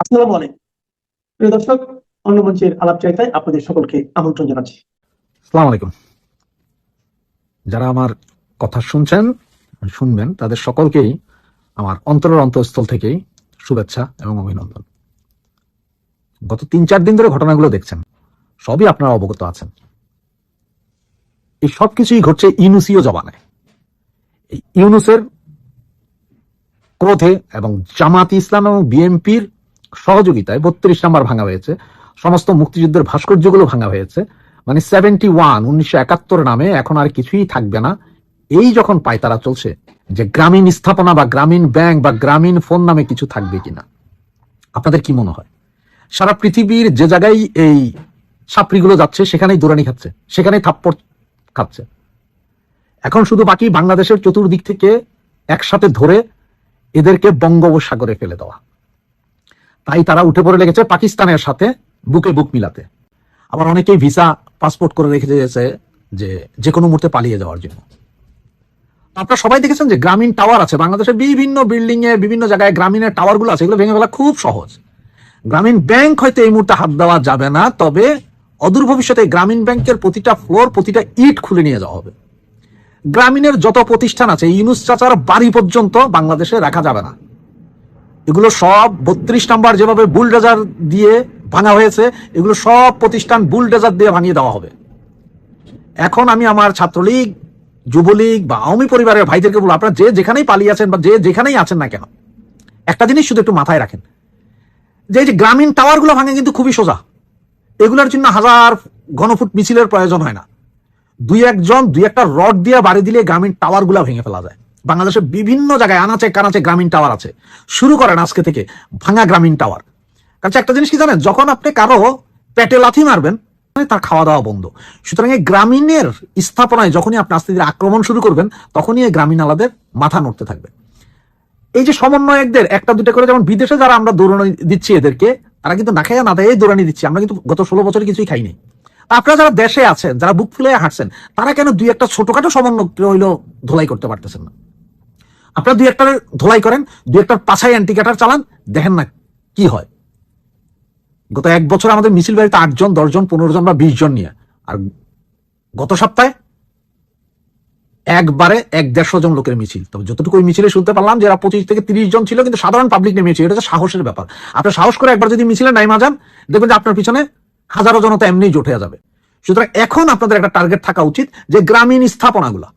আসসালামু আলাইকুম। প্রিয় দর্শক আপনাদের সকলকে আমন্ত্রণ জানাচ্ছি। সালাম আলাইকুম। যারা আমার কথা শুনছেন, শুনবেন, তাদের সকলকেই আমার অন্তরের অন্তঃস্থল থেকেই শুভেচ্ছা এবং অভিনন্দন। গত তিন চার দিন ধরে ঘটনাগুলো দেখছেন। সবই আপনারা অবগত আছেন। এই সব কিছুই ঘটছে ইউনুসীয় জবানে। ইউনুসের ক্রোধে এবং জামাত ইসলাম এবং বিএনপির সহযোগিতায় বত্রিশ নাম্বার ভাঙা হয়েছে। সমস্ত মুক্তিযুদ্ধের ভাস্কর্যগুলো ভাঙা হয়েছে। মানে সেভেন্টি ওয়ান উনিশশো একাত্তর নামে এখন আর কিছুই থাকবে না। এই যখন পায়তারা চলছে, যে গ্রামীণ স্থাপনা বা গ্রামীণ ব্যাংক বা গ্রামীণ ফোন নামে কিছু থাকবে কিনা, আপনাদের কি মনে হয়? সারা পৃথিবীর যে জায়গায় এই ছাপড়িগুলো যাচ্ছে, সেখানেই দৌড়ানি খাচ্ছে, সেখানেই থাপ্পড় খাচ্ছে। এখন শুধু বাকি বাংলাদেশের চতুর্দিক থেকে একসাথে ধরে এদেরকে বঙ্গোপসাগরে ফেলে দেওয়া। তাই তারা উঠে পড়ে লেগেছে পাকিস্তানের সাথে বুকে বুক মিলাতে। আবার অনেকেই ভিসা, পাসপোর্ট করে রেখে দিয়েছে যে যে কোনো মুহূর্তে পালিয়ে যাওয়ার জন্য। আপনারা সবাই দেখেছেন যে গ্রামীণ টাওয়ার আছে। বাংলাদেশের বিভিন্ন বিল্ডিং এ, বিভিন্ন জায়গায় গ্রামীণের টাওয়ারগুলো আছে। এগুলো ভেঙে ফেলা খুব সহজ। গ্রামীণ ব্যাংক হয়তো এই মুহূর্তে হাত দেওয়া যাবে না, তবে অদূর ভবিষ্যতে গ্রামীণ ব্যাংকের প্রতিটা ফ্লোর প্রতিটা ইট খুলে নিয়ে যাওয়া হবে। গ্রামীণের যত প্রতিষ্ঠান আছে, ইউনুস চাচার বাড়ি পর্যন্ত বাংলাদেশে রাখা যাবে না। এগুলো সব বত্রিশ নাম্বার যেভাবে বুলডেজার দিয়ে ভাঙা হয়েছে, এগুলো সব প্রতিষ্ঠান বুলডেজার দিয়ে ভাঙিয়ে দেওয়া হবে। এখন আমি আমার ছাত্রলীগ, যুবলীগ বা আওয়ামী পরিবারের ভাইদেরকে বলব, আপনারা যে যেখানেই পালিয়ে আছেন বা যে যেখানেই আছেন না কেন, একটা জিনিস শুধু একটু মাথায় রাখেন। যে এই যে গ্রামীণ টাওয়ারগুলো ভাঙে কিন্তু খুবই সোজা। এগুলোর জন্য হাজার ঘনফুট মিছিলের প্রয়োজন হয় না। দুই একজন, দুই একটা রড দিয়ে বাড়ি দিলে গ্রামীণ টাওয়ারগুলো ভেঙে ফেলা যায়। বাংলাদেশের বিভিন্ন জায়গায় আনাচে কানাচে গ্রামীণ টাওয়ার আছে। শুরু করেন আজকে থেকে ভাঙা গ্রামীণ টাওয়ার। কারণ একটা জিনিস কি জানেন? যখন আপনি কারও পেটে লাথি মারবেন তার খাওয়া দাওয়া বন্ধ। সুতরাং এই গ্রামীণের স্থাপনায় যখনই আপনি আস্তে ধীরে আক্রমণ শুরু করবেন, তখনই এই গ্রামীণ আলাদের মাথা নড়তে থাকবে। এই যে সমন্বয়কদের, একটা দুটো করে যেমন বিদেশে যারা আমরা দৌড়ানি দিচ্ছি এদেরকে, তারা কিন্তু না খাইয়া না দেয় দৌড়ানি দিচ্ছি। আমরা কিন্তু গত ষোলো বছরে কিছুই খাইনি আপনারা যারা দেশে আছেন, যারা বুক ফুলে হাঁটছেন, তারা কেন দুই একটা ছোটখাটো সমন্বয় হইল ধোলাই করতে পারতেছেন না? আপনারা দুই একটার ধোলাই করেন, দুই একটার পাছাই অ্যান্টিকাটার চালান, দেখেন না কি হয়। গত এক বছর আমাদের মিছিল বাড়িতে আটজন, দশজন পনেরো জন বা বিশ জন নিয়ে। আর গত সপ্তাহে একবারে এক দেড়শো জন লোকের মিছিল। তবে যতটুকু ওই মিছিলে শুনতে পারলাম যে এরা পঁচিশ থেকে তিরিশ জন ছিল, কিন্তু সাধারণ পাবলিক নেমেছিল এটা সাহসের ব্যাপার। আপনার সাহস করে একবার যদি মিছিলে নাইমা যান, দেখবেন যে আপনার পিছনে হাজারো জনতা এমনিই জোটে যাবে। সুতরাং এখন আপনাদের একটা টার্গেট থাকা উচিত যে গ্রামীণ স্থাপনাগুলা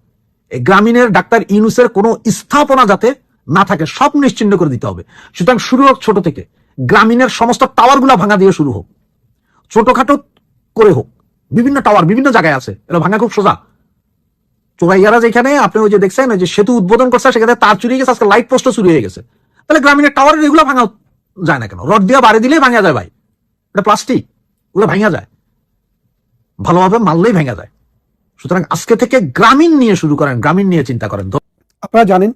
গ্রামীণের ডাক্তার ইনুসের কোনো স্থাপনা যাতে না থাকে, সব নিশ্চিন্ন করে দিতে হবে। সুতরাং শুরু হোক ছোট থেকে। গ্রামীণের সমস্ত টাওয়ারগুলা ভাঙা দিয়ে শুরু হোক। ছোটখাটো করে হোক। বিভিন্ন টাওয়ার, বিভিন্ন জায়গায় আছে। এটা ভাঙা খুব সোজা। চোরাইয়ারা যেখানে, আপনি ওই যে দেখছেন যে সেতু উদ্বোধন করছে, সেখানে তার চুরি গেছে, আজকে লাইট পোস্টও চুরি হয়ে গেছে। তাহলে গ্রামীণের টাওয়ারের এগুলো ভাঙা যায় না কেন? রড দিয়ে বাড়ি দিলেই ভাঙা যায় ভাই। এটা প্লাস্টিক ওগুলো ভাঙা যায়। ভালোভাবে মারলেই ভেঙে যায়। সুতরাং আজকে থেকে গ্রামীণ নিয়ে শুরু করেন, গ্রামীণ নিয়ে চিন্তা করেন। আপনারা জানেন,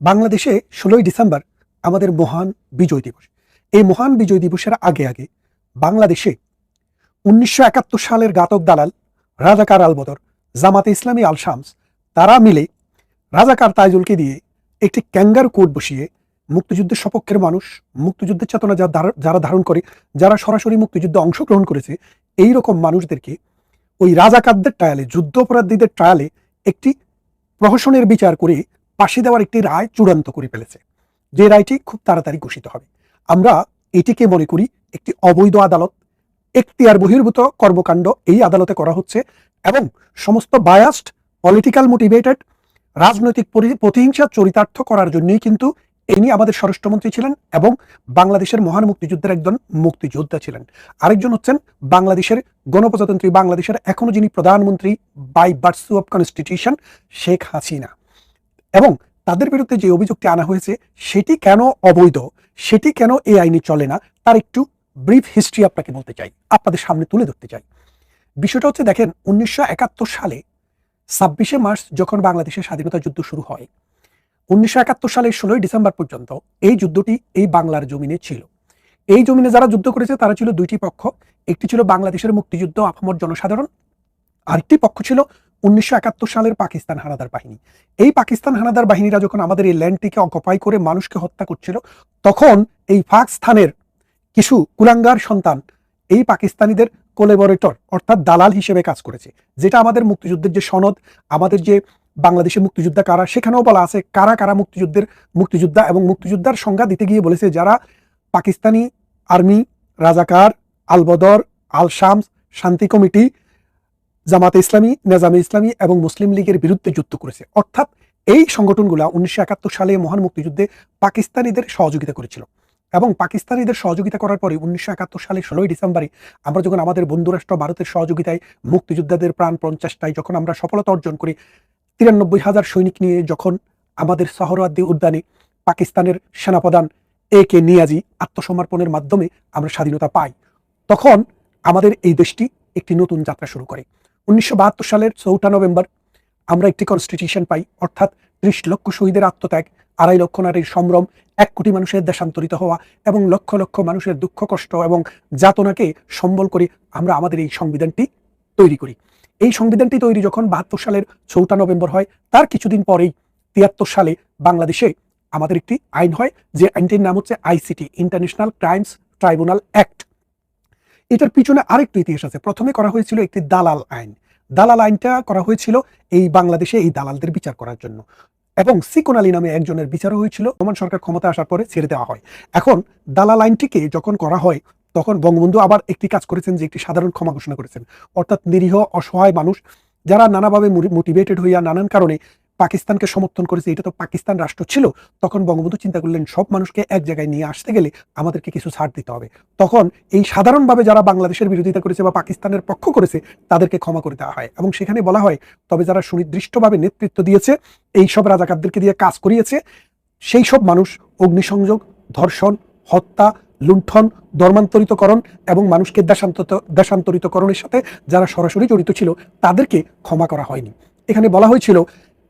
বাংলাদেশে ষোলোই ডিসেম্বর আমাদের মহান বিজয় দিবস। এই মহান বিজয় দিবসের আগে আগে বাংলাদেশে উনিশশো একাত্তর সালের ঘাতক দালাল রাজাকার আলবদর জামাতে ইসলামী আল শামস, তারা মিলে রাজাকার তাইজুলকে দিয়ে একটি ক্যাঙ্গার কোর্ট বসিয়ে মুক্তিযুদ্ধের সপক্ষের মানুষ, মুক্তিযুদ্ধের চেতনা যারা ধারণ করে, যারা সরাসরি মুক্তিযুদ্ধে অংশগ্রহণ করেছে এই রকম মানুষদেরকে ওই রাজাকারদের ট্রায়ালে যুদ্ধ অপরাধীদের ট্রায়ালে একটি প্রহসনের বিচার করে ফাঁসি দেওয়ার একটি রায় চূড়ান্ত করে ফেলেছে। যে রায়টি খুব তাড়াতাড়ি ঘোষিত হবে। আমরা এটিকে মনে করি একটি অবৈধ আদালত। এখতিয়ার বহির্ভূত কর্মকাণ্ড এই আদালতে করা হচ্ছে এবং সমস্ত বায়াস্ট পলিটিক্যাল মোটিভেটেড রাজনৈতিক পরি- প্রতিহিংসা চরিতার্থ করার জন্যই কিন্তু ইনি আমাদের স্বরাষ্ট্রমন্ত্রী ছিলেন এবং বাংলাদেশের মহান মুক্তিযুদ্ধের একজন মুক্তিযোদ্ধা ছিলেন। আরেকজন হচ্ছেন বাংলাদেশের গণপ্রজাতন্ত্রী, বাংলাদেশের এখনও যিনি প্রধানমন্ত্রী বাই বার্সু অফ কনস্টিটিউশন শেখ হাসিনা। এবং তাদের বিরুদ্ধে যে অভিযোগটি আনা হয়েছে, সেটি কেন অবৈধ, সেটি কেন এই আইনে চলে না, তার একটু ব্রিফ হিস্ট্রি আপনাকে বলতে চাই। আপনাদের সামনে তুলে ধরতে চাই। বিষয়টা হচ্ছে, দেখেন, উনিশশো একাত্তর সালে ছাব্বিশে মার্চ যখন বাংলাদেশের স্বাধীনতা যুদ্ধ শুরু হয় উনিশশো একাত্তর সালের ষোলোই ডিসেম্বর পর্যন্ত এই যুদ্ধটি এই বাংলার জমিনে ছিল। এই জমিনে যারা যুদ্ধ করেছে, তারা ছিল দুইটি পক্ষ। একটি ছিল বাংলাদেশের মুক্তিযুদ্ধ, আপামর জনসাধারণ। আরেকটি পক্ষ ছিল উনিশশো একাত্তর সালের পাকিস্তান হানাদার বাহিনী। এই পাকিস্তান হানাদার বাহিনীরা যখন আমাদের এই ল্যান্ডটিকে অকুপাই করে মানুষকে হত্যা করছিল, তখন এই ফাঁক স্থানের কিছু কুলাঙ্গার সন্তান এই পাকিস্তানিদের কোলেবরেটর, অর্থাৎ দালাল হিসেবে কাজ করেছে। যেটা আমাদের মুক্তিযুদ্ধের যে সনদ, আমাদের যে বাংলাদেশে মুক্তিযোদ্ধা কারা? সেখানেও বলা আছে কারা কারা মুক্তিযুদ্ধের মুক্তিযোদ্ধা এবং মুক্তিযোদ্ধার সংজ্ঞা দিতে গিয়ে বলেছে যারা পাকিস্তানি আর্মি, রাজাকার, আলবদর আল শামস শান্তি কমিটি, জামাতে ইসলামী, নেজামে ইসলামী এবং মুসলিম লীগের বিরুদ্ধে যুদ্ধ করেছে। অর্থাৎ এই সংগঠনগুলো উনিশশো একাত্তর সালে মহান মুক্তিযুদ্ধে পাকিস্তানিদের সহযোগিতা করেছিল এবং পাকিস্তানিদের সহযোগিতা করার পরে উনিশশো একাত্তর সালে ষোলোই ডিসেম্বরে আমরা যখন আমাদের বন্ধুরাষ্ট্র ভারতের সহযোগিতায় মুক্তিযোদ্ধাদের প্রাণ প্রচেষ্টায় যখন আমরা সফলতা অর্জন করি তিরানব্বই হাজার সৈনিক নিয়ে যখন আমাদের সহরাদি উদ্যানে পাকিস্তানের সেনাপ্রধান এ কে নিয়াজি আত্মসমর্পণের মাধ্যমে আমরা স্বাধীনতা পাই, তখন আমাদের এই দেশটি একটি নতুন যাত্রা শুরু করে। উনিশশো বাহাত্তর সালের চৌঠা নভেম্বর আমরা একটি কনস্টিটিউশন পাই, অর্থাৎ ত্রিশ লক্ষ শহীদের আত্মত্যাগ, আড়াই লক্ষ নারীর সম্ভ্রম, এক কোটি মানুষের দেশান্তরিত হওয়া এবং লক্ষ লক্ষ মানুষের দুঃখ কষ্ট এবং যাতনাকে সম্বল করে আমরা আমাদের এই সংবিধানটি তৈরি করি। এই সংবিধানটি তৈরি যখন বাহাত্তর সালের চৌঠা নভেম্বর হয়, তার কিছুদিন পরেই তিয়াত্তর সালে বাংলাদেশে আমাদের একটি আইন হয়, যে আইনটির নাম হচ্ছে ICT, international crimes tribunal act. এটার পিছনে আরেকটু ইতিহাস আছে। প্রথমে করা হয়েছিল একটি দালাল আইন। দালাল আইনটা করা হয়েছিল এই বাংলাদেশে এই দালালদের বিচার করার জন্য। এবং সিকোন আলী নামে একজনের বিচারও হয়েছিল। রোমান সরকার ক্ষমতা আসার পরে ছেড়ে দেওয়া হয়। এখন দালাল আইনটিকে যখন করা হয় তখন বঙ্গবন্ধু আবার একটি কাজ করেছেন যে একটি সাধারণ ক্ষমা ঘোষণা করেছেন। অর্থাৎ নিরীহ, অসহায় মানুষ যারা নানাভাবে মোটিভেটেড হইয়া নানান কারণে পাকিস্তানকে সমর্থন করেছে, এটা তো পাকিস্তান রাষ্ট্র ছিল, তখন বঙ্গবন্ধু চিন্তা করলেন, সব মানুষকে এক জায়গায় নিয়ে আসতে গেলে আমাদেরকে কিছু ছাড় দিতে হবে। তখন এই সাধারণভাবে যারা বাংলাদেশের বিরোধিতা করেছে বা পাকিস্তানের পক্ষ করেছে, তাদেরকে ক্ষমা করে দেওয়া হয়। এবং সেখানে বলা হয়, তবে যারা সুনির্দিষ্টভাবে নেতৃত্ব দিয়েছে, এই সব রাজাকারদেরকে দিয়ে কাজ করিয়েছে, সেই সব মানুষ অগ্নিসংযোগ, ধর্ষণ, হত্যা লুণ্ঠন, ধর্মান্তরিতকরণ এবং মানুষকে দেশান্তরিত, দেশান্তরিতকরণের সাথে যারা সরাসরি জড়িত ছিল, তাদেরকে ক্ষমা করা হয়নি। এখানে বলা হয়েছিল,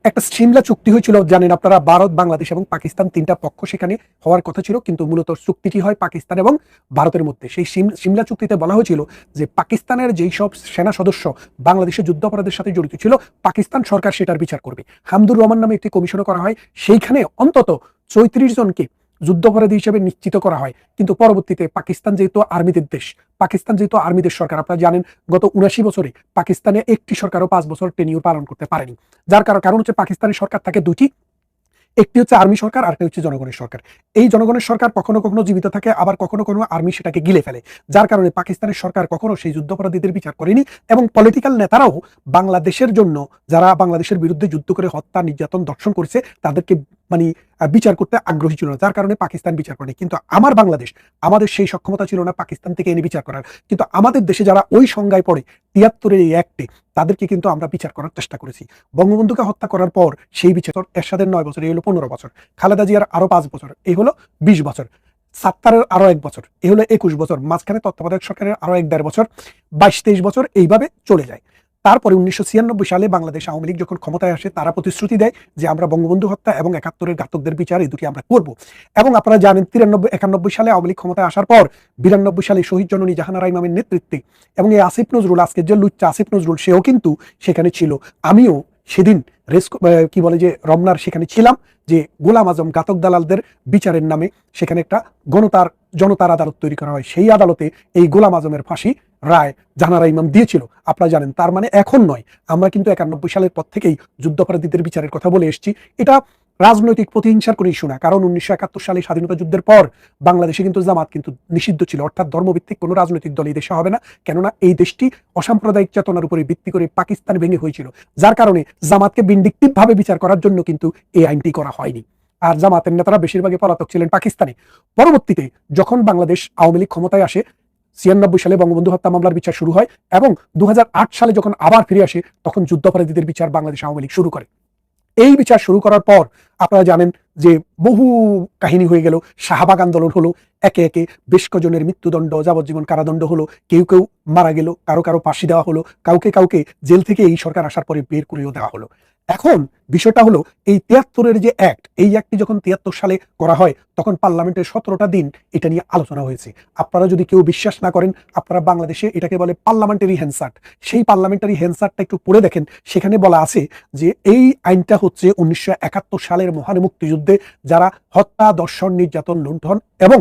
একটা সিমলা চুক্তি হয়েছিল, জানেন আপনারা, ভারত, বাংলাদেশ এবং পাকিস্তান তিনটা পক্ষ সেখানে হওয়ার কথা ছিল, কিন্তু মূলত চুক্তিটি হয় পাকিস্তান এবং ভারতের মধ্যে। সেই সিম- সিমলা চুক্তিতে বলা হয়েছিল যে পাকিস্তানের যেই সব সেনা সদস্য বাংলাদেশের যুদ্ধাপরাধের সাথে জড়িত ছিল, পাকিস্তান সরকার সেটার বিচার করবে। হামদুর রহমান নামে একটি কমিশনও করা হয়, সেইখানে অন্তত চৌত্রিশ জনকে যুদ্ধাপরাধী হিসেবে নিশ্চিত করা হয়। কিন্তু পরবর্তীতে পাকিস্তান যেহেতু আর্মিদের দেশ, পাকিস্তান যেহেতু আর্মিদের সরকার, আপনারা জানেন গত উনাশি বছরে পাকিস্তানে একটি সরকারও পাঁচ বছর টেনিউর পালন করতে পারেনি। যার কারণ কারণ হচ্ছে পাকিস্তানের সরকার থাকে দুটি একটি হচ্ছে আর্মি সরকার আর একটা হচ্ছে জনগণের সরকার। এই জনগণের সরকার কখনো কখনো জীবিত থাকে, আবার কখনো কখনো আর্মি সেটাকে গিলে ফেলে। যার কারণে পাকিস্তানের সরকার কখনো সেই যুদ্ধাপরাধীদের বিচার করেনি এবং পলিটিক্যাল নেতারাও বাংলাদেশের জন্য, যারা বাংলাদেশের বিরুদ্ধে যুদ্ধ করে হত্যা, নির্যাতন দর্শন করেছে, তাদেরকে মানে বিচার করতে আগ্রহী ছিল না। যার কারণে পাকিস্তান বিচার করেনি। কিন্তু আমার বাংলাদেশ, আমাদের সেই সক্ষমতা ছিল না পাকিস্তান থেকে এনে বিচার করার। কিন্তু আমাদের দেশে যারা ওই সংজ্ঞায় পড়ে তিয়াত্তরের এই অ্যাক্টে তাদেরকে কিন্তু আমরা বিচার করার চেষ্টা করেছি। বঙ্গবন্ধুকে হত্যা করার পর সেই বিচার এরশাদের নয় বছর, এই হলো পনেরো বছর। খালেদা জিয়ার আরও পাঁচ বছর, এই হলো বিশ বছর। সাত্তারের আরও এক বছর, এই হলো একুশ বছর। মাঝখানে তত্ত্বাবধায়ক সরকারের আরও এক দেড় বছর, বাইশ তেইশ বছর এইভাবে চলে যায়। তারপরে উনিশশো ছিয়ানব্বই সালে বাংলাদেশ আওয়ামী লীগ যখন ক্ষমতায় আসে, তারা প্রতিশ্রুতি দেয় যে আমরা বঙ্গবন্ধু হত্যা এবং একাত্তরের ঘাতকদের বিচার এই দুটি আমরা করব। এবং আপনারা জানেন তিরানব্বই, একানব্বই সালে আওয়ামী লীগ ক্ষমতায় আসার পর বিরানব্বই সালে শহীদ জননী জাহানারা ইমামের নেতৃত্বে এবং এই আসিফ নজরুল, আজকের যে লুচ্চা আসিফ নজরুল, সেও কিন্তু সেখানে ছিল। আমিও সেদিন রেস কি বলে যে রমনার সেখানে ছিলাম যে গোলাম আজম ঘাতক দালালদের বিচারের নামে সেখানে একটা গণতার, জনতার আদালত তৈরি করা হয়। সেই আদালতে এই গোলাম আজমের ফাঁসি রায় জাহানারা ইমাম দিয়েছিল। আপনারা জানেন, তার মানে এখন নয়। আমরা কিন্তু একানব্বই সালের পর থেকেই যুদ্ধাপরাধীদের বিচারের কথা বলে এসেছি। এটা রাজনৈতিক প্রতিহিংসার কোনো ইস্যু না কারণ উনিশশো একাত্তর সালে স্বাধীনতা যুদ্ধের পর বাংলাদেশে কিন্তু জামাত কিন্তু নিষিদ্ধ ছিল। অর্থাৎ ধর্মভিত্তিক কোনো রাজনৈতিক দল এই দেশে হবে না, কেননা এই দেশটি অসাম্প্রদায়িক চেতনার উপরে ভিত্তি করে পাকিস্তান ভেঙে হয়েছিল। যার কারণে জামাতকে বিন্ডিকটিভ ভাবে বিচার করার জন্য কিন্তু এই আইনটি করা হয়নি। আর জামাতের নেতারা বেশিরভাগই পলাতক ছিলেন পাকিস্তানে। পরবর্তীতে যখন বাংলাদেশ আওয়ামী লীগ ক্ষমতায় আসে ছিয়ানব্বই সালে বঙ্গবন্ধু হত্যা মামলার বিচার শুরু হয় এবং দু সালে যখন আবার ফিরে আসে, তখন যুদ্ধাপরাধীদের বিচার বাংলাদেশ আওয়ামী লীগ শুরু করে। এই বিচার শুরু করার পর আপনারা জানেন যে বহু কাহিনী হয়ে গেল। শাহবাগ আন্দোলন হলো, একে একে বেশ কজনের মৃত্যুদণ্ড, যাবজ্জীবন কারাদণ্ড হলো, কেউ কেউ মারা গেল, কারও কারও ফাঁসি দেওয়া হলো, কাউকে কাউকে জেল থেকে এই সরকার আসার পরে বের করেও দেওয়া হলো। এখন বিষয়টা হলো এই তিয়াত্তরের যে অ্যাক্ট এই অ্যাক্টটি যখন তিয়াত্তর সালে করা হয়, তখন পার্লামেন্টের সতেরোটা দিন এটা নিয়ে আলোচনা হয়েছে। আপনারা যদি কেউ বিশ্বাস না করেন, আপনারা বাংলাদেশে এটাকে বলে পার্লামেন্টারি হ্যান্সার্ট সেই পার্লামেন্টারি হ্যান্সার্টটা একটু পড়ে দেখেন। সেখানে বলা আছে যে এই আইনটা হচ্ছে উনিশশো একাত্তর সালের মহান মুক্তিযুদ্ধে যারা হত্যা, দর্শন, নির্যাতন, লুণ্ঠন এবং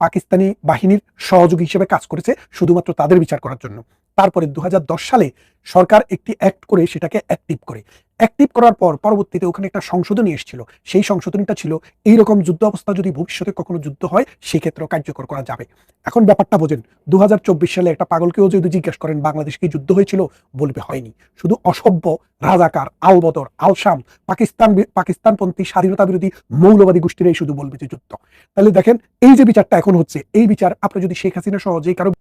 পাকিস্তানি বাহিনীর সহযোগী হিসেবে কাজ করেছে, শুধুমাত্র তাদের বিচার করার জন্য। তারপরে দু হাজার দশ সালে সরকার একটি অ্যাক্ট করে সেটাকে অ্যাক্টিভ করে। অ্যাক্টিভ করার পর পরবর্তীতে ওখানে একটা সংশোধনী এসেছিল। সেই সংশোধনীটা ছিল এই রকম যুদ্ধ অবস্থা যদি ভবিষ্যতে কখনো যুদ্ধ হয়, সেক্ষেত্রেও কার্যকর করা যাবে। এখন ব্যাপারটা বোঝেন, দুহাজার চব্বিশ সালে একটা পাগলকেও যদি জিজ্ঞেস করেন, বাংলাদেশ কি যুদ্ধ হয়েছিল? বলবে হয়নি। শুধু অসভ্য, রাজাকার, আলবদর, আলসাম, পাকিস্তান পাকিস্তানপন্থী স্বাধীনতা বিরোধী মৌলবাদী গোষ্ঠীরাই শুধু বলবে যে যুদ্ধ। তাহলে দেখেন, এই যে বিচারটা এখন হচ্ছে, এই বিচার, আপনি যদি শেখ হাসিনা সহ যে কারও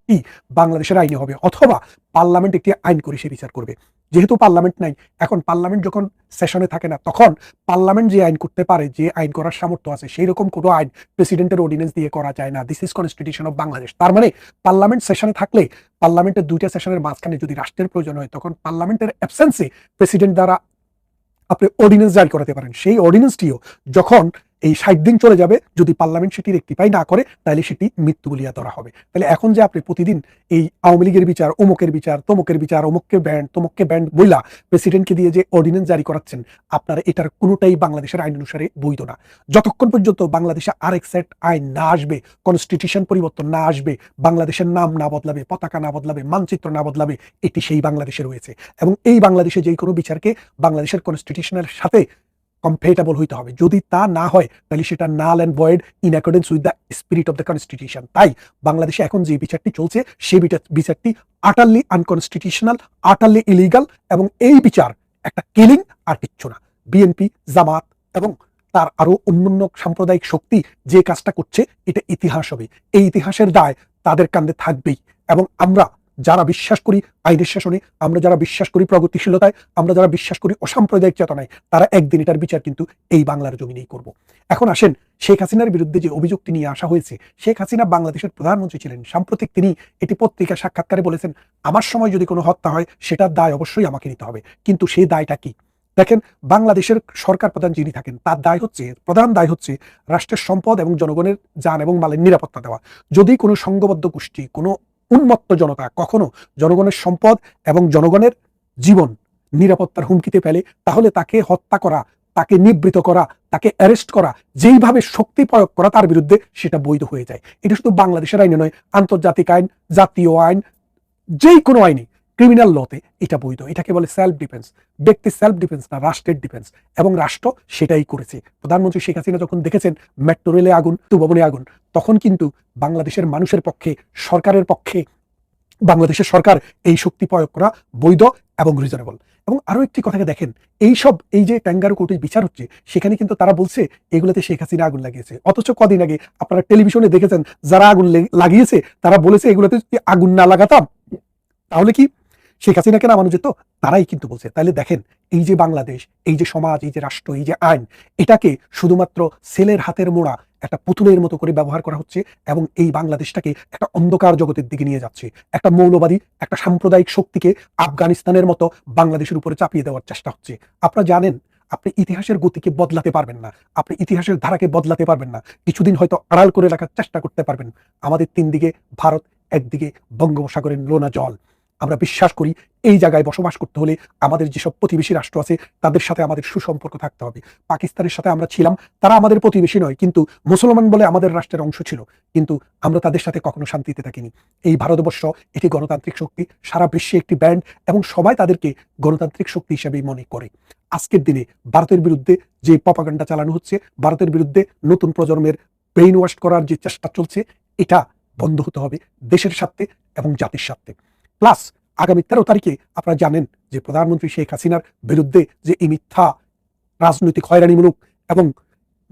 বাংলাদেশের আইনে হবে, অথবা পার্লামেন্ট একটি আইন করে সে বিচার করবে। যেহেতু পার্লামেন্ট নাই, এখন পার্লামেন্ট যখন সেশনে থাকে না, তখন পার্লামেন্ট যে আইন করতে পারে, যে আইন করার সামর্থ্য আছে সেই রকম কোনো আইন প্রেসিডেন্টের অর্ডিনেন্স দিয়ে করা যায় না। This is constitution of Bangladesh তার মানে পার্লামেন্ট সেশনে থাকলে, পার্লামেন্টের দুইটা সেশনের মাঝখানে যদি রাষ্ট্রের প্রয়োজন হয়, তখন পার্লামেন্টের অ্যাবসেন্সে প্রেসিডেন্ট দ্বারা আপনি অর্ডিনেন্স জারি করাতে পারেন। সেই অর্ডিনেন্সটিও যখন এই ষাট দিন চলে যাবে, যদি পার্লামেন্ট সেটি রেক্টিফাই না করে, তাহলে সেটি মৃত্যু বলিয়া ধরা হবে। তাহলে এখন যে আপনি প্রতিদিন এই আওয়ামী লীগের বিচার, অমুকের বিচার, তমুকের বিচার, অমুককে ব্যান্ড তমুককে ব্যান্ড বইলা প্রেসিডেন্টকে দিয়ে যে অর্ডিনেন্স জারি করাচ্ছেন, আপনারা এটার কোনোটাই বাংলাদেশের আইন অনুসারে বৈধ না। যতক্ষণ পর্যন্ত বাংলাদেশে আরেক সেট আইন না আসবে কনস্টিটিউশন পরিবর্তন না আসবে, বাংলাদেশের নাম না বদলাবে, পতাকা না বদলাবে, মানচিত্র না বদলাবে, এটি সেই বাংলাদেশে রয়েছে। এবং এই বাংলাদেশে যে কোনো বিচারকে বাংলাদেশের কনস্টিটিউশনের সাথে কম্পেটেবল হইতে হবে। যদি তা না হয়, তাহলে সেটা null and void in accordance with the spirit of the constitution তাই বাংলাদেশে এখন যে বিচারটি চলছে সেই বিচার, বিচারটি আটারলি আনকনস্টিটিউশনাল আটারলি ইলিগাল এবং এই বিচার একটা কিলিং আর কিচ্ছু না। বিএনপি জামাত এবং তার আরও অন্যান্য সাম্প্রদায়িক শক্তি যে কাজটা করছে, এটা ইতিহাস হবে। এই ইতিহাসের দায় তাদের কান্দে থাকবেই এবং আমরা যারা বিশ্বাস করি আইনের শাসনে, আমরা যারা বিশ্বাস করি প্রগতিশীলতায়, আমরা যারা বিশ্বাস করি অসাম্প্রদায়িক চেতনায়, তারা একদিন এটার বিচার কিন্তু এই বাংলার জমিনেই করব। এখন আসেন, শেখ হাসিনার বিরুদ্ধে যে অভিযোগটি নিয়ে আসা হয়েছে, শেখ হাসিনা বাংলাদেশের প্রধানমন্ত্রী ছিলেন। সাম্প্রতিক তিনি এটি পত্রিকা সাক্ষাৎকারে বলেছেন, আমার সময় যদি কোনো হত্যা হয় সেটার দায় অবশ্যই আমাকে নিতে হবে। কিন্তু সেই দায়টা কি? দেখেন, বাংলাদেশের সরকার প্রধান যিনি থাকেন, তার দায় হচ্ছে, প্রধান দায় হচ্ছে রাষ্ট্রের সম্পদ এবং জনগণের যান এবং মালের নিরাপত্তা দেওয়া। যদি কোনো সংঘবদ্ধ গোষ্ঠী, কোনো উন্মত্ত জনতা, কখনো জনগণের সম্পদ এবং জনগণের জীবন নিরাপত্তার হুমকিতে ফেলে, তাহলে তাকে হত্যা করা, তাকে নিবৃত করা, তাকে অ্যারেস্ট করা, যেইভাবে শক্তি প্রয়োগ করা তার বিরুদ্ধে সেটা বৈধ হয়ে যায়। এটা শুধু বাংলাদেশের আইনে নয়, আন্তর্জাতিক আইন, জাতীয় আইন যেই কোনো আইনে ক্রিমিনাল লতে এটা বৈধ। এটাকে বলে সেলফ ডিফেন্স ব্যক্তি সেলফ ডিফেন্স না, রাষ্ট্রের ডিফেন্স এবং রাষ্ট্র সেটাই করেছে। প্রধানমন্ত্রী শেখ হাসিনা যখন দেখেছেন মেট্রো রেলে আগুন ভবনে আগুন তখন কিন্তু বাংলাদেশের মানুষের পক্ষে, সরকারের পক্ষে বাংলাদেশের সরকার এই শক্তি প্রয়োগ করা বৈধ এবং রিজনেবল এবং আরও একটি কথাকে দেখেন, এই সব, এই যে ট্যাঙ্গারু কোর্টের বিচার হচ্ছে, সেখানে কিন্তু তারা বলছে, এগুলোতে শেখ হাসিনা আগুন লাগিয়েছে। অথচ কদিন আগে আপনারা টেলিভিশনে দেখেছেন, যারা আগুন লাগিয়েছে, তারা বলেছে এগুলোতে যদি আগুন না লাগাতাম, তাহলে কি? শেখ হাসিনাকে নামানো যেত তারাই কিন্তু বলছে। তাহলে দেখেন, এই যে বাংলাদেশ, এই যে সমাজ, এই যে রাষ্ট্র, এই যে আইন, এটাকে শুধুমাত্র সেলের হাতের মোড়া একটা পুতুলের মতো করে ব্যবহার করা হচ্ছে এবং এই বাংলাদেশটাকে একটা অন্ধকার জগতের দিকে নিয়ে যাচ্ছে। একটা মৌলবাদী, একটা সাম্প্রদায়িক শক্তিকে আফগানিস্তানের মতো বাংলাদেশের উপরে চাপিয়ে দেওয়ার চেষ্টা হচ্ছে। আপনারা জানেন, আপনি ইতিহাসের গতিকে বদলাতে পারবেন না। আপনি ইতিহাসের ধারাকে বদলাতে পারবেন না। কিছুদিন হয়তো আড়াল করে রাখার চেষ্টা করতে পারবেন। আমাদের তিন দিকে ভারত, একদিকে বঙ্গোপসাগরের লোনা জল। আমরা বিশ্বাস করি এই জায়গায় বসবাস করতে হলে আমাদের যেসব প্রতিবেশী রাষ্ট্র আছে, তাদের সাথে আমাদের সুসম্পর্ক থাকতে হবে। পাকিস্তানের সাথে আমরা ছিলাম, তারা আমাদের প্রতিবেশী নয়, কিন্তু মুসলমান বলে আমাদের রাষ্ট্রের অংশ ছিল। কিন্তু আমরা তাদের সাথে কখনো শান্তিতে থাকিনি। এই ভারতবর্ষ এটি গণতান্ত্রিক শক্তি, সারা বিশ্বে একটি ব্যান্ড এবং সবাই তাদেরকে গণতান্ত্রিক শক্তি হিসেবেই মনে করে। আজকের দিনে ভারতের বিরুদ্ধে যে পপাগান্ডা চালানো হচ্ছে, ভারতের বিরুদ্ধে নতুন প্রজন্মের ব্রেইন ওয়াশ করার যে চেষ্টা চলছে, এটা বন্ধ হতে হবে দেশের স্বার্থে এবং জাতির স্বার্থে। প্লাস আগামী তেরো তারিখে আপনারা জানেন যে প্রধানমন্ত্রী শেখ হাসিনার বিরুদ্ধে যে এই মিথ্যা রাজনৈতিক হয়রানিমূলক এবং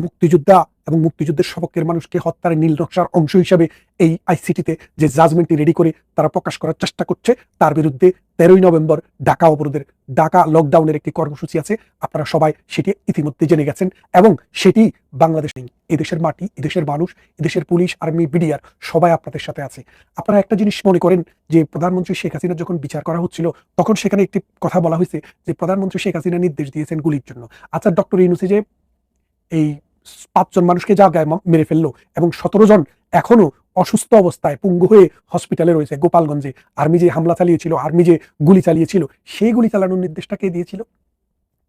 মুক্তিযোদ্ধা এবং মুক্তিযুদ্ধের সপক্ষের মানুষকে হত্যার নীল নকশার অংশ হিসেবে এই আইসিটিতে যে জাজমেন্টটি রেডি করে তারা প্রকাশ করার চেষ্টা করছে, তার বিরুদ্ধে তেরোই নভেম্বর ঢাকা অবরোধের ঢাকা লকডাউনের একটি কর্মসূচি আছে। আপনারা সবাই সেটি ইতিমধ্যে জেনে গেছেন এবং সেটি বাংলাদেশ নেই এদেশের মাটি এদেশের মানুষ এদেশের পুলিশ, আর্মি, বিডিআর সবাই আপনাদের সাথে আছে। আপনারা একটা জিনিস মনে করেন যে প্রধানমন্ত্রী শেখ হাসিনা যখন বিচার করা হচ্ছিল, তখন সেখানে একটি কথা বলা হয়েছে যে প্রধানমন্ত্রী শেখ হাসিনা নির্দেশ দিয়েছেন গুলির জন্য। আচ্ছা ডক্টর ইউনুসি যে এই পাঁচজন মানুষকে জায়গায় মেরে ফেলল এবং সতেরো জন এখনও অসুস্থ অবস্থায় পুঙ্গু হয়ে হসপিটালে রয়েছে, গোপালগঞ্জে। আর্মি যে হামলা চালিয়েছিল, আর্মি যে গুলি চালিয়েছিল, সেই গুলি চালানোর নির্দেশটা কে দিয়েছিল?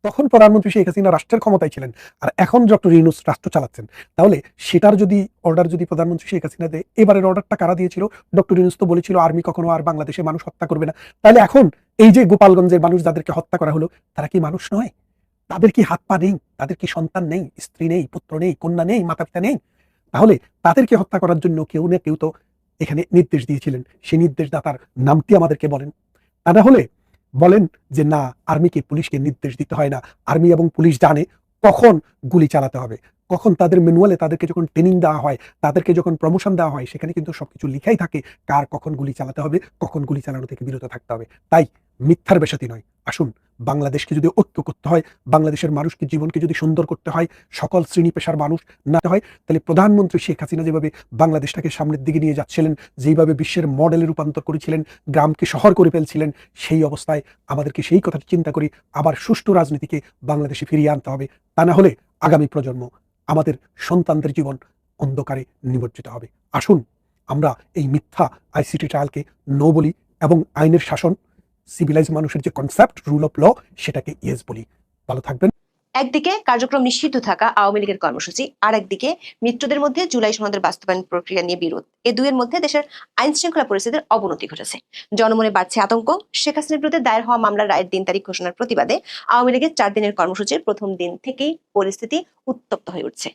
তখন প্রধানমন্ত্রী শেখ হাসিনা রাষ্ট্রের ক্ষমতায় ছিলেন আর এখন ডক্টর ইউনুস রাষ্ট্র চালাচ্ছেন। তাহলে সেটার যদি অর্ডার যদি প্রধানমন্ত্রী শেখ হাসিনা দেয়, এবারের অর্ডারটা কারা দিয়েছিল? ডক্টর ইউনুস তো বলেছিল, আর্মি কখনো আর বাংলাদেশে মানুষ হত্যা করবে না। তাহলে এখন এই যে গোপালগঞ্জের মানুষ যাদেরকে হত্যা করা হলো, তারা কি মানুষ নয়? তাদের কি হাত পা নেই? তাদের কি সন্তান নেই? স্ত্রী নেই? পুত্র নেই? কন্যা নেই? মাতা পিতা নেই? তাহলে তাদেরকে হত্যা করার জন্য কেউ না কেউ তো এখানে নির্দেশ দিয়েছিলেন। সেই নির্দেশদাতার নামটি আমাদেরকে বলেন। তা না হলে বলেন যে, না, আর্মিকে, পুলিশকে নির্দেশ দিতে হয় না। আর্মি এবং পুলিশ জানে কখন গুলি চালাতে হবে। কখন তাদের ম্যানুয়ালে তাদেরকে যখন ট্রেনিং দেওয়া হয়, তাদেরকে যখন প্রমোশন দেওয়া হয়, সেখানে কিন্তু সবকিছু লিখাই থাকে। কার কখন গুলি চালাতে হবে, কখন গুলি চালানো থেকে বিরত থাকতে হবে। তাই মিথ্যার বেশাতি নয়। আসুন বাংলাদেশকে যদি ঐক্য করতে হয়, বাংলাদেশের মানুষকে জীবনকে যদি সুন্দর করতে হয়, সকল শ্রেণি পেশার মানুষ না হয়, তাহলে প্রধানমন্ত্রী শেখ হাসিনা যেভাবে বাংলাদেশটাকে সামনের দিকে নিয়ে যাচ্ছিলেন, যেইভাবে বিশ্বের মডেলে রূপান্তর করেছিলেন, গ্রামকে শহর করে ফেলছিলেন, সেই অবস্থায় আমাদেরকে সেই কথাটি চিন্তা করি আবার সুষ্ঠু রাজনীতিকে বাংলাদেশে ফিরিয়ে আনতে হবে। তা না হলে আগামী প্রজন্ম আমাদের সন্তানদের জীবন অন্ধকারে নিমজ্জিত হবে। আসুন আমরা এই মিথ্যা আইসিটি ট্রায়ালকে নো বলি এবং আইনের শাসন সিভিলাইজ মানুষের যে কনসেপ্ট রুল অফ ল সেটাকে ইয়েস বলি। ভালো থাকবেন। একদিকে কার্যক্রম নিষিদ্ধ থাকা আওয়ামী লীগের কর্মসূচি আর একদিকে মিত্রদের মধ্যে জুলাই সনদের বাস্তবায়ন প্রক্রিয়া নিয়ে বিরোধ। এ দুয়ের মধ্যে দেশের আইন শৃঙ্খলা পরিস্থিতির অবনতি ঘটেছে। জনমনে বাড়ছে আতঙ্ক। শেখ হাসিনার বিরুদ্ধে দায়ের হওয়া মামলার রায়ের দিন তারিখ ঘোষণার প্রতিবাদে আওয়ামী লীগের চার দিনের কর্মসূচির প্রথম দিন থেকেই পরিস্থিতি উত্তপ্ত হয়ে উঠছে।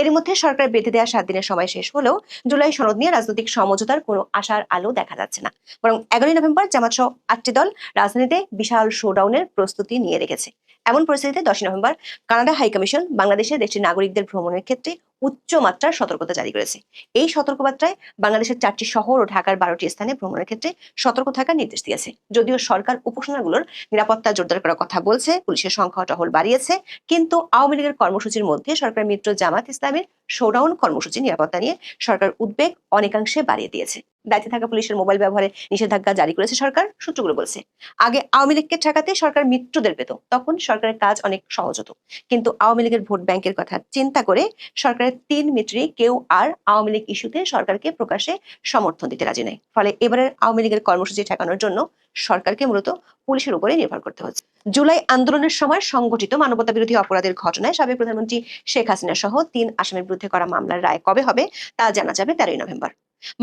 এর মধ্যে সরকার বেঁধে দেওয়া সাত দিনের সময় শেষ হলেও জুলাই সনদ নিয়ে রাজনৈতিক সমঝোতার কোনো আশার আলো দেখা যাচ্ছে না। বরং এগারোই নভেম্বর জামাত সহ আটটি দল রাজধানীতে বিশাল শোডাউনের প্রস্তুতি নিয়ে রেখেছে। এমন পরিস্থিতিতে দশই নভেম্বর কানাডা হাইকমিশন বাংলাদেশে দেশটির নাগরিকদের ভ্রমণের ক্ষেত্রে উচ্চ মাত্রার সতর্কতা জারি করেছে। এই সতর্কবার্তায় বাংলাদেশের চারটি শহর ও ঢাকার বারোটি স্থানে ভ্রমণের ক্ষেত্রে সতর্ক থাকার নির্দেশ দিয়েছে। যদিও সরকার উপাসনাগুলোর নিরাপত্তা জোরদার করার কথা বলছে, পুলিশের সংখ্যা টহল বাড়িয়েছে, কিন্তু আওয়ামী লীগের কর্মসূচির মধ্যে সরকার মিত্র জামাত ইসলামের শোডাউন কর্মসূচি নিরাপত্তা নিয়ে সরকার উদ্বেগ অনেকাংশে বাড়িয়ে দিয়েছে। দায়িত্বে থাকা পুলিশের মোবাইল ব্যবহারে নিষেধাজ্ঞা জারি করেছে সরকার, সূত্রগুলো বলছে। আগে আওয়ামী লীগকে ঠেকাতে সরকার মিত্রদের পেত, তখন সরকারের কাজ অনেক সহজ হতো। কিন্তু আওয়ামী লীগের ভোট ব্যাংকের কথা চিন্তা করে সরকারের তিন মিত্রই কেউ আর আওয়ামী লীগ ইস্যুতে সরকারকে প্রকাশে সমর্থন দিতে রাজি নেই ফলে এবারের আওয়ামী লীগের কর্মসূচি ঠেকানোর জন্য সরকারকে মূলত পুলিশের উপরে নির্ভর করতে হচ্ছে। জুলাই আন্দোলনের সময় সংগঠিত মানবতা বিরোধী অপরাধের ঘটনায় সাবেক প্রধানমন্ত্রী শেখ হাসিনা সহ তিন আসামের বিরুদ্ধে করা মামলার রায় কবে হবে তা জানা যাবে তেরোই নভেম্বর।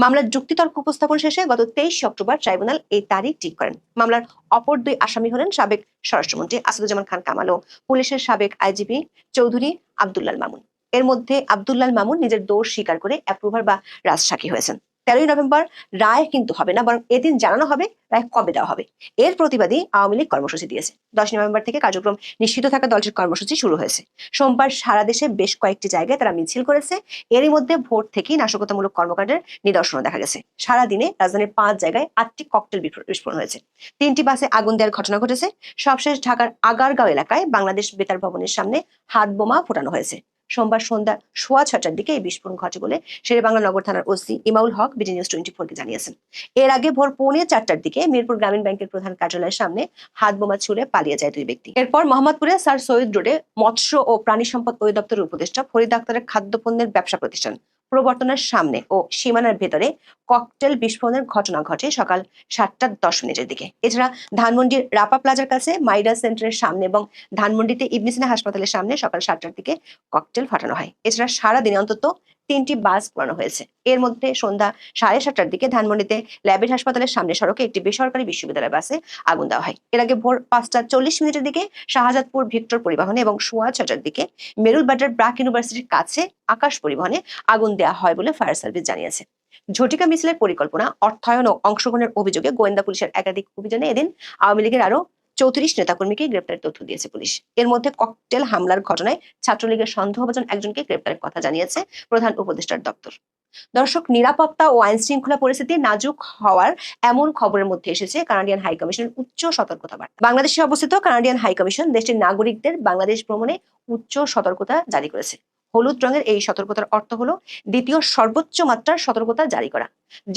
মামলার যুক্তিতর্ক উপস্থাপন শেষে গত তেইশে অক্টোবর ট্রাইব্যুনাল এই তারিখ ঠিক করেন। মামলার অপর দুই আসামি হলেন সাবেক স্বরাষ্ট্রমন্ত্রী আসাদুজ্জামান খান কামাল ও পুলিশের সাবেক আইজিপি চৌধুরী আব্দুল্লাল মামুন। এর মধ্যে আব্দুল্লাল মামুন নিজের দোষ স্বীকার করে অ্যাপ্রুভার বা রাজসাক্ষী হয়েছেন। তেরোই নভেম্বর রায় কিন্তু হবে না, বরং এদিন জানানো হবে, রায় কবে দেওয়া হবে। এর প্রতিবাদী আওয়ামী লীগ কর্মসূচি দিয়েছে। দশ নভেম্বর থেকে কার্যক্রম নিশ্চিত থাকা দলটির কর্মসূচি শুরু হয়েছে। সোমবার সারা দেশে বেশ কয়েকটি জায়গায় তারা মিছিল করেছে। এরই মধ্যে ভোট থেকেই নাশকতামূলক কর্মকাণ্ডের নিদর্শন দেখা গেছে। সারা দিনে রাজধানীর পাঁচ জায়গায় আটটি ককটেল বিস্ফোরণ হয়েছে। তিনটি বাসে আগুন দেওয়ার ঘটনা ঘটেছে। সবশেষ ঢাকার আগারগাঁও এলাকায় বাংলাদেশ বেতার ভবনের সামনে হাত বোমা ফোটানো হয়েছে। সোমবার সন্ধ্যা সোয়া ছটার দিকে এই বিস্ফোরণ ঘটে বলে শেরে বাংলা নগর থানার OC Imaul Haque BD news twenty ফোরকে জানিয়েছেন। এর আগে ভোর পৌনে চারটার দিকে মিরপুর গ্রামীণ ব্যাংকের প্রধান কার্যালয়ের সামনে হাত বোমা ছুড়ে পালিয়ে যায় দুই ব্যক্তি। এরপর মোহাম্মদপুরে স্যার সৈয়দ রোডে মৎস্য ও প্রাণী সম্পদ অধিদপ্তরের উপদেষ্টা ফরিদ আক্তারের খাদ্যপণ্যের ব্যবসা প্রতিষ্ঠান প্রবর্তনের সামনে ও সীমানার ভেতরে ককটেল বিস্ফোরণের ঘটনা ঘটে সকাল সাতটা দশ মিনিটের দিকে। এছাড়া ধানমন্ডির রাপা প্লাজার কাছে মাইডা সেন্টারের সামনে এবং ধানমন্ডিতে ইবনিসিনা হাসপাতালের সামনে সকাল সাতটার দিকে ককটেল ফাটানো হয়। এছাড়া সারা দিনে অন্তত তিনটি বাস পোড়ানো হয়েছে। এর মধ্যে সন্ধ্যা সাড়ে সাতটার দিকে ধানমন্ডিতে ল্যাবেট হাসপাতালের সামনে সড়কে একটি বেসরকারি বিশ্ববিদ্যালয় বাসে আগুন দেওয়া হয়। এর আগে ভোর পাঁচটা চল্লিশ মিনিটের দিকে শাহজাদপুর ভিক্টর পরিবহনে এবং সোয়া ছটার দিকে মেরুলবাটার ব্রাক ইউনিভার্সিটির কাছে আকাশ পরিবহনে আগুন দেওয়া হয় বলে ফায়ার সার্ভিস জানিয়েছে। ঝটিকা মিছিলের পরিকল্পনা, অর্থায়ন ও অংশগ্রহণের অভিযোগে গোয়েন্দা পুলিশের একাধিক অভিযানে এদিন আওয়ামী লীগের আরও চৌত্রিশ নেতাকর্মীকে গ্রেপ্তারের তথ্য দিয়েছে পুলিশ। এর মধ্যে ককটেল হামলার ঘটনায় ছাত্রলীগের সন্দেহভাজন একজনকে গ্রেপ্তারের কথা জানিয়েছে প্রধান উপদেষ্টার দপ্তর। দর্শক, নিরাপত্তা ও আইন শৃঙ্খলা পরিস্থিতি নাজুক হওয়ার এমন খবরের মধ্যে এসেছে কানাডিয়ান হাই কমিশনের উচ্চ সতর্কতা বার্তা বাংলাদেশে অবস্থিত কানাডিয়ান হাই কমিশন দেশটির নাগরিকদের বাংলাদেশ ভ্রমণে উচ্চ সতর্কতা জারি করেছে। হলুদ রঙের এই সতর্কতার অর্থ হলো দ্বিতীয় সর্বোচ্চ মাত্রার সতর্কতা জারি করা,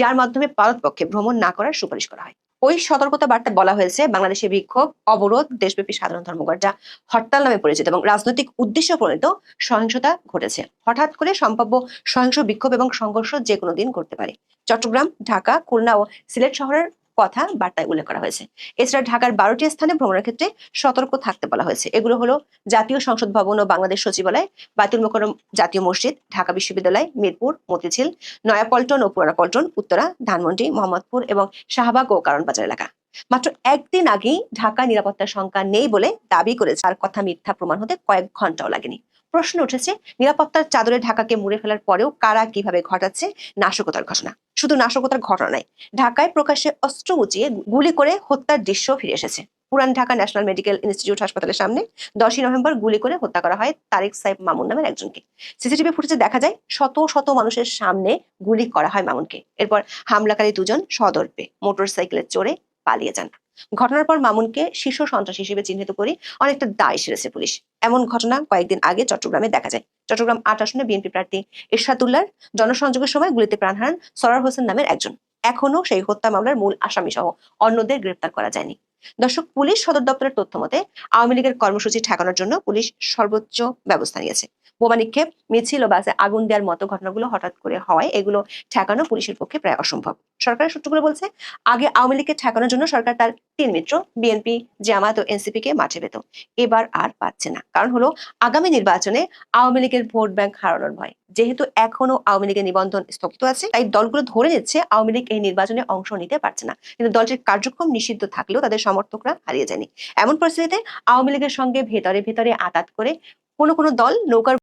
যার মাধ্যমে ভারতপক্ষে ভ্রমণ না করার সুপারিশ করা হয়। ওই সতর্কতা বার্তা বলা হয়েছে বাংলাদেশে বিক্ষোভ, অবরোধ, দেশব্যাপী সাধারণ ধর্মঘট, যা হরতাল নামে পরিচিত এবং রাজনৈতিক উদ্দেশ্য প্রণীত সহিংসতা ঘটেছে। হঠাৎ করে সম্ভাব্য সহিংস বিক্ষোভ এবং সংঘর্ষ যে কোনো দিন ঘটতে পারে। চট্টগ্রাম, ঢাকা, খুলনা ও সিলেট শহরের কথা বার্তায় উল্লেখ করা হয়েছে। এছাড়া ঢাকার বারোটি স্থানে ভ্রমণের ক্ষেত্রে সতর্ক থাকতে বলা হয়েছে। এগুলো হলো জাতীয় সংসদ ভবন ও বাংলাদেশ সচিবালয় বাতুল মোকরম জাতীয় মসজিদ, ঢাকা বিশ্ববিদ্যালয়, মিরপুর, মতিঝিল, নয়াপল্টন ও পুরানা পল্টন উত্তরা, ধানমন্ডি, মোহাম্মদপুর এবং শাহবাগ ও কারণবাজার এলাকা। মাত্র একদিন আগেই ঢাকা নিরাপত্তার সংখ্যা নেই বলে দাবি করেছে। আর কথা মিথ্যা প্রমাণ হতে কয়েক ঘন্টাও লাগেনি। প্রশ্ন উঠেছে, নিরাপত্তার চাদরে ঢাকাকে মুড়ে ফেলার পরেও কারা কীভাবে ঘটাচ্ছে নাশকতার ঘটনা। শুধু নাশকতার ঘটনা নয়, ঢাকায় প্রকাশ্যে অস্ত্র উঁচিয়ে গুলি করে হত্যার দৃশ্য ফিরে এসেছে। পুরান ঢাকা ন্যাশনাল মেডিকেল ইনস্টিটিউট হাসপাতালের সামনে দশই নভেম্বর গুলি করে হত্যা করা হয় তারেক সাহেব মামুন নামের একজনকে। সিসিটিভি ফুটেজে দেখা যায়, শত শত মানুষের সামনে গুলি করা হয় মামুনকে। এরপর হামলাকারী দুজন সদর্পে, মোটরসাইকেলে চড়ে পালিয়ে যান। ঘটনার পর মামুনকে শীর্ষ সন্ত্রাসী হিসেবে চিহ্নিত করে অনেকটা দায় সেরেছে পুলিশ। এমন ঘটনা কয়েকদিন আগে চট্টগ্রামে দেখা যায়। চট্টগ্রাম আট আসনে বিএনপি প্রার্থী ইরশাদুল্লার জনসংযোগের সময় গুলিতে প্রাণ হারান সরার হোসেন নামের একজন। এখনও সেই হত্যা মামলার মূল আসামি সহ অন্যদের গ্রেপ্তার করা যায়নি। দর্শক, পুলিশ সদর দপ্তরের তথ্য মতে আওয়ামী লীগের কর্মসূচি ঠেকানোর জন্য পুলিশ সর্বোচ্চ ব্যবস্থা নিয়েছে। বোমা নিক্ষেপ, মিছিল বাসে আগুন দেওয়ার মতো ঘটনাগুলো হঠাৎ করে হওয়ায় এগুলো ঠেকানো পুলিশের পক্ষে প্রায় অসম্ভব। সরকারের সূত্রগুলো বলছে, আগে আওয়ামী লীগকে ঠেকানোর জন্য সরকার তার তিন মিত্র বিএনপি জামাত ও এনসিপি কে মাঠে পেত। এবার আর পাচ্ছে না। কারণ হলো, আগামী নির্বাচনে আওয়ামী লীগের ভোট ব্যাংক হারানোর ভয়। যেহেতু এখনও আওয়ামী লীগের নিবন্ধন স্থগিত আছে, তাই দলগুলো ধরে নিচ্ছে আওয়ামী লীগ এই নির্বাচনে অংশ নিতে পারছে না। কিন্তু দলটির কার্যক্রম নিষিদ্ধ থাকলেও তাদের সমর্থকরা হারিয়ে যায়নি। এমন পরিস্থিতিতে আওয়ামী লীগের সঙ্গে ভেতরে ভেতরে আতাত করে কোনো কোনো দল নৌকার